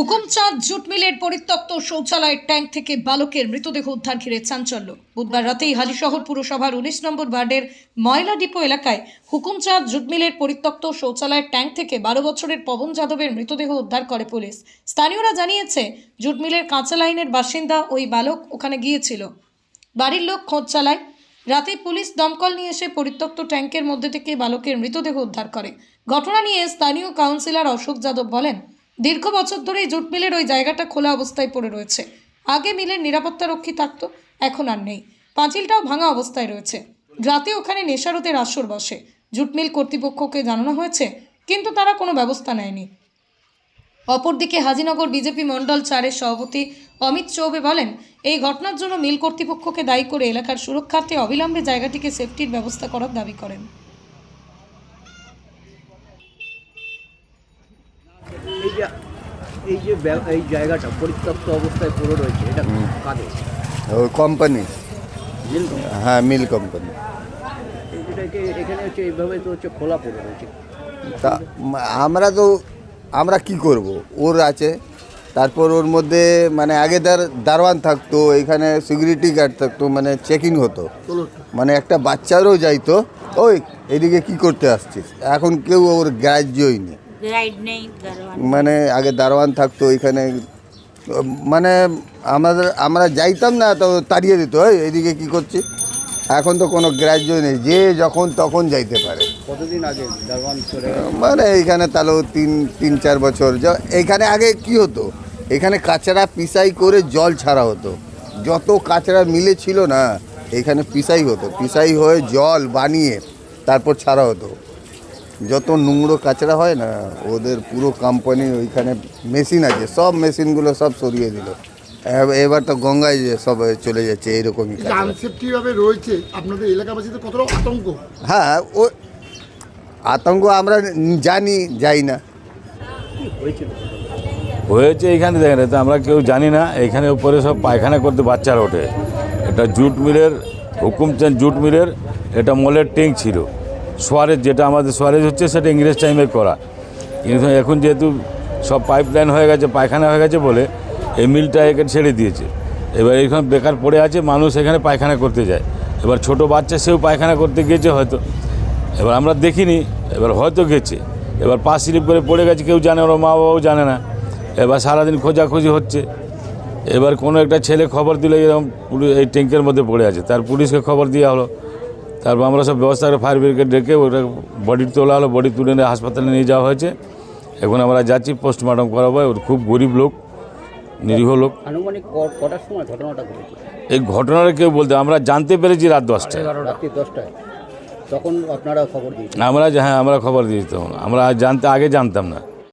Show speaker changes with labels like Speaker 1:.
Speaker 1: Hukumchand jute মিলের পরিত্যক্ত শৌচালয়ের tank থেকে বালকের মৃতদেহ উদ্ধার ঘিরে চাঞ্চল্য। বুধবার রাতেই হালিশহর পুরসভার উনিশ নম্বর ওয়ার্ডের ময়লা ডিপো এলাকায় হুকুমচাঁদ জুট মিলের পরিত্যক্ত শৌচালয়ের ট্যাঙ্ক থেকে বারো বছরের পবন যাদবের মৃতদেহ উদ্ধার করে পুলিশ। স্থানীয়রা জানিয়েছে, জুট মিলের কাঁচা লাইনের বাসিন্দা ওই বালক ওখানে গিয়েছিল। বাড়ির লোক খোঁজ চালায়। রাতে পুলিশ দমকল নিয়ে এসে পরিত্যক্ত ট্যাঙ্কের মধ্যে থেকে বালকের মৃতদেহ উদ্ধার করে। ঘটনা নিয়ে স্থানীয় কাউন্সিলর অশোক যাদব বলেন দীর্ঘ বছর ধরেই জুট মিলের ওই জায়গাটা খোলা অবস্থায় পড়ে রয়েছে। আগে মিলের নিরাপত্তা রক্ষী থাকতো এখন আর নেই। পাঁচিলটাও ভাঙা অবস্থায় রয়েছে। রাতে ওখানে নেশারতের আসর বসে। জুট মিল কর্তৃপক্ষকে জানানো হয়েছে, কিন্তু তারা কোনো ব্যবস্থা নেয়নি। অপরদিকে হাজিনগর বিজেপি মণ্ডল চারের সভাপতি অমিত চৌবে বলেন, এই ঘটনার জন্য মিল কর্তৃপক্ষকে দায়ী করে এলাকার সুরক্ষার্থে অবিলম্বে জায়গাটিকে সেফটির ব্যবস্থা করার দাবি করেন
Speaker 2: এই যে এই যে এই জায়গাটা পরিত্যক্ত অবস্থায় পড়ে রয়েছে এটা কাদের?
Speaker 3: ওই কোম্পানি হ্যাঁ মিল কোম্পানি
Speaker 2: এটাকে এখানে হচ্ছে এইভাবে তো হচ্ছে খোলা পড়ে রয়েছে।
Speaker 3: তা আমরা তো আমরা কি করব? ওর আছে তারপর ওর মধ্যে মানে আগে দার দারোয়ান থাকতো এখানে সিকিউরিটি গার্ড থাকতো মানে চেকিং হতো। মানে একটা বাচ্চারও যাইতো ওই এদিকে কি করতে আসছিস? এখন কেউ ওর গ্রাহ্যই নেই।
Speaker 4: গাইড নেই
Speaker 3: মানে আগে দারোয়ান থাকতো এখানে মানে আমাদের আমরা যাইতাম না তো তাড়িয়ে দিত "এই, এদিকে কি করছি? এখন তো কোনো গ্রাহ্যই নেই যে যখন তখন যাইতে পারে।
Speaker 2: কতদিন আগে
Speaker 3: মানে এইখানে তাহলে তিন তিন চার বছর য- এইখানে আগে কি হতো? এখানে কাঁচড়া পিসাই করে জল ছাড়া হতো। যত কাঁচড়া মিলে ছিল না এখানে পিসাই হতো পিসাই হয়ে জল বানিয়ে তারপর ছাড়া হতো। যত নোংরো কাঁচড়া হয় না ওদের পুরো কোম্পানি ওইখানে মেশিন আছে সব মেশিনগুলো সব সরিয়ে দিল। এবার তো গঙ্গায় যে সব চলে যাচ্ছে এইরকমই
Speaker 5: আনসেফটিভাবে রয়েছে আপনাদের এলাকাবাসীদের কতটা আতঙ্ক?
Speaker 3: হ্যাঁ ও আতঙ্ক আমরা জানি যাই না।
Speaker 6: হয়েছে এখানে দেখেন এটা আমরা কেউ জানি না এখানে উপরে সব পায়খানা করতে বাচ্চারা ওঠে। এটা জুট মিলের হুকুমচাঁদ জুট মিলের এটা মলের ট্যাঙ্ক ছিল। সোয়ারেজ, যেটা আমাদের সোয়ারেজ হচ্ছে সেটা ইংরেজ টাইমে করা। কিন্তু এখন যেহেতু সব পাইপ লাইন হয়ে গেছে, পায়খানা হয়ে গেছে বলে এই মিলটা একে ছেড়ে দিয়েছে। এবার এখানে বেকার পড়ে আছে, মানুষ এখানে পায়খানা করতে যায়। এবার ছোট বাচ্চা সেও পায়খানা করতে গিয়েছে হয়তো। এবার আমরা দেখিনি, এবার হয়তো গেছে। এবার পা স্লিপ করে পড়ে গেছে, কেউ জানে, ওর মা বাবাও জানে না। এবার সারাদিন খোঁজাখুঁজি হচ্ছে। এবার কোনো একটা ছেলে খবর দিলে, এরকম এই ট্যাঙ্কের মধ্যে পড়ে আছে। তার পুলিশকে খবর দেওয়া হলো। তারপর আমরা সব ব্যবস্থা করে ফায়ার ব্রিগেড ডেকে ওটা বডি তোলা হলো বডি তুলে নিয়ে হাসপাতালে নিয়ে যাওয়া হয়েছে। এখন আমরা যাচ্ছি পোস্টমর্টম করাবো ওর খুব গরিব লোক নিরীহ লোক।
Speaker 2: আনুমানিক কটার সময় ঘটনাটা ঘটেছে?
Speaker 6: এই ঘটনাটা কেউ বলতে আমরা জানতে পেরেছি রাত দশটায়।
Speaker 2: রাত্রি দশটায়। তখন আপনারা খবর দিয়েছেন
Speaker 6: আমরা যে- হ্যাঁ আমরা খবর দিয়েছি তখন আমরা জানতে আগে জানতাম না।